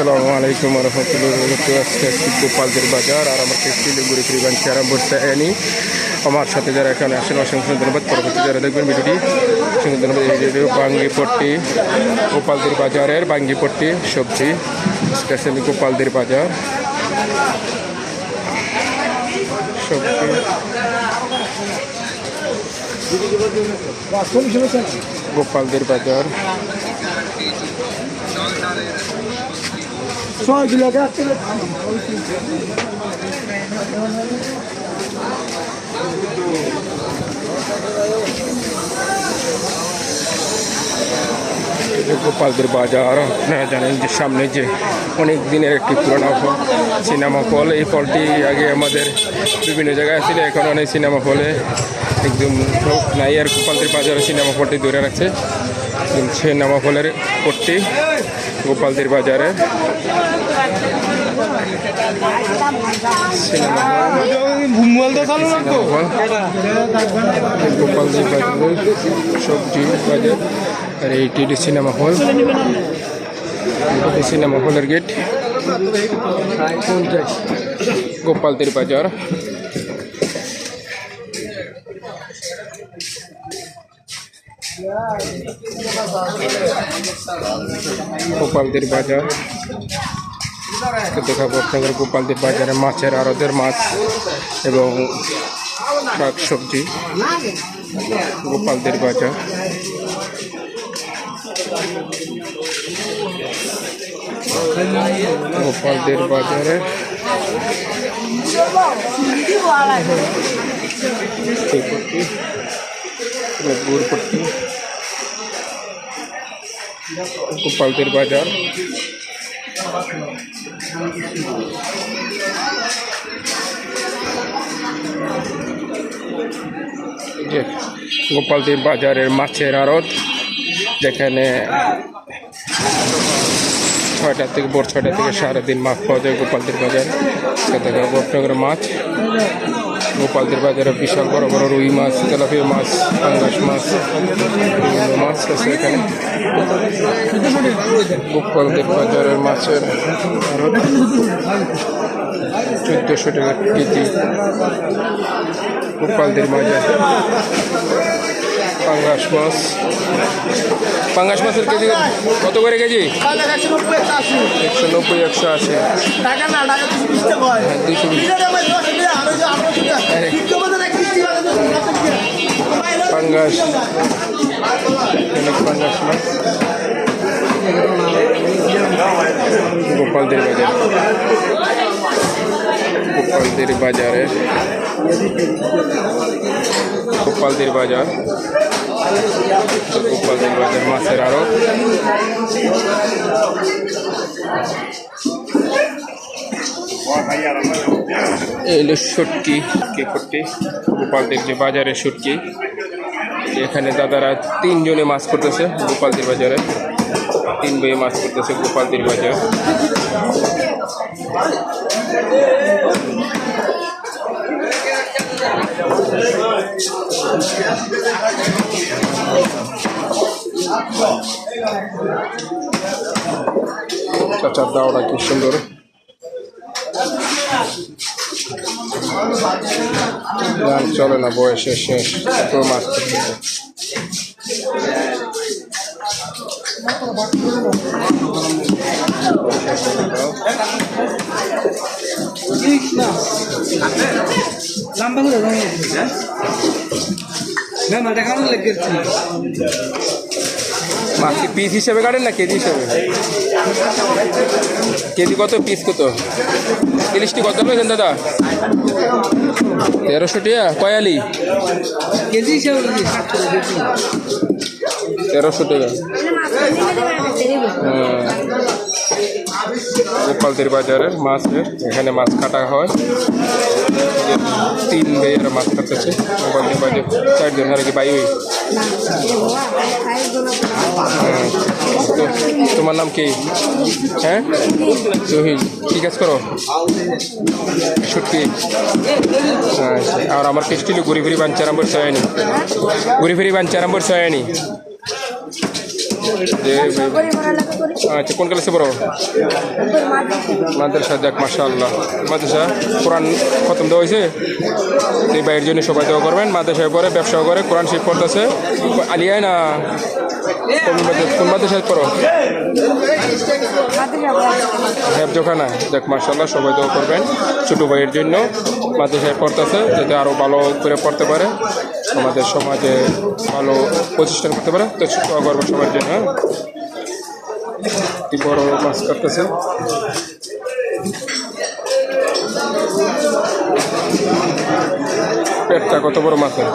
আসসালামু আলাইকুম রহমতুল্লাহ আজকে আসছি গোপালদের বাজার আর আমার শিলিগুড়ি পরিবার চেয়ারা বসতে আনি আমার সাথে যারা এখানে আসেন, অসংখ্য ধন্যবাদ। পরবর্তী যারা দেখবেন ভিডিওটি, অসংখ্য ধন্যবাদ। এই ভিডিও বাঙ্গিপট্টি গোপালদের বাজারের বাঙ্গিপট্টি সবজি। স্পেশালি গোপালদের বাজার। সবজি। গোপালদের বাজার। এই গোপালদের বাজার, আপনারা জানেন যে সামনে যে অনেক দিনের একটি পুরোনো সিনেমা হল, এই ফলটি আগে আমাদের বিভিন্ন জায়গায় ছিল, এখন অনেক সিনেমা ফলে একদম লোক নাই আর গোপালদের বাজারে সিনেমা হলটি ধরে রাখছে। সিনেমা ফলের পট্টি গোপালদের বাজারে। রাখব ফল সবজি বাজার, আর এইটি সিনেমা হল। সিনেমা হলের গেট। গোপালদের বাজার। গোপালদের বাজার। দেখাবো আপনাদের গোপালদের বাজারে মাছের আড়তের মাছ এবং শাক সবজি। গোপালদের বাজার। গোপালদের বাজারে গোপালদের বাজার। গোপালদের বাজারের মাছের আড়ত, যেখানে ছয়টা থেকে ভোর ছয়টা থেকে সারাদিন মাছ পাওয়া যায় গোপালদের বাজারে। দেখা বটনগর মাছ। গোপালদের বাজারে বিশাল বড় বড় রুই মাছ তেলাপিয়া মাছ পাঙ্গাস মাছ বিভিন্ন মাছ আছে এখানে। গোপালদের বাজারের মাছের চোদ্দোশো টাকা কেজি। গোপালদের বাজার। পাঙ্গাস মাছ। পাঙ্গাস মাছের কেজি কত করে কেজি? একশো নব্বই একশো আশি। টাকা না টাকা দুশো পাঙ্গাস অনেক পাঙ্গাস গোপালদের বাজার গোপালদের বাজারে। গোপালদের বাজার। গোপালদের বাজার মাছের আরও এই হলো শুটকি কি ফুটকি গোপালদের যে বাজারে শুটকি এখানে দাদারা তিনজনে মাছ করতেছে গোপালদের বাজারে। তিন বই মাছ করতেছে গোপালদের বাজার। চাচার দাওটা কি সুন্দর। গান চলে না বয়সে শেষ তো মাছ মাছ কি পিস হিসেবে কাটেন না কেজি হিসেবে? কেজি কত? পিস কত? ইলিশটি কত পেয়েছেন, দাদা? তেরোশো টিয়া কয়ালি? তেরোশো টাকা হ্যাঁ। গোপালদের বাজারের মাছের এখানে মাছ কাটা হয়। তিন বেয়ের মাছ কাটতেছে। গোপালদের বাজার, চারজন, আর কি বাই হ্যাঁ। তোমার নাম কি? হ্যাঁ? তুই কি কাজ করো? ছুটকি আচ্ছা আর আমার টেস্টি ঘুরি ফিরি বাঞ্চার বাঞ্চারাম্বর সয়ানি। ঘুরি ফিরি বাঞ্চারাম্বর সয়ানি। যে আচ্ছা কোন ক্লাসে পড়ো? মাদ্রাসা দেখ মাসা আল্লাহ মাদ্রাসা, কোরআন খতম দেওয়া হয়েছে? এই বাইরের জন্য সবাই দেওয়া করবেন। মাদ্রাসায় পরে ব্যবসাও করে, কোরআন শিখ পড়তেছে। আলিয়ায় না? কোন মাদ্রাসায় পড়ো। হ্যাবজোখানা যাক মার্শাল্লাহ সবাই দোয়া করবেন। ছোটো ভাইয়ের জন্য মাদ্রাসায় পড়তেছে, যাতে আরও ভালো করে পড়তে পারে, আমাদের সমাজে ভালো প্রতিষ্ঠান করতে পারে। তো দোয়া করব সবার জন্য হ্যাঁ? কি বড় মাছ কাটতেছে। পেটটা কত বড় মাছের?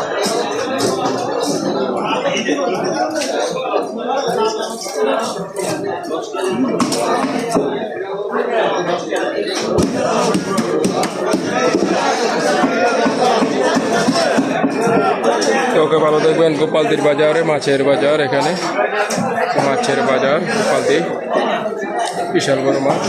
ওকে ভালো দেখবেন গোপালদির বাজারে মাছের বাজার এখানে। মাছের বাজার গোপালদি বিশাল বড় মাছ।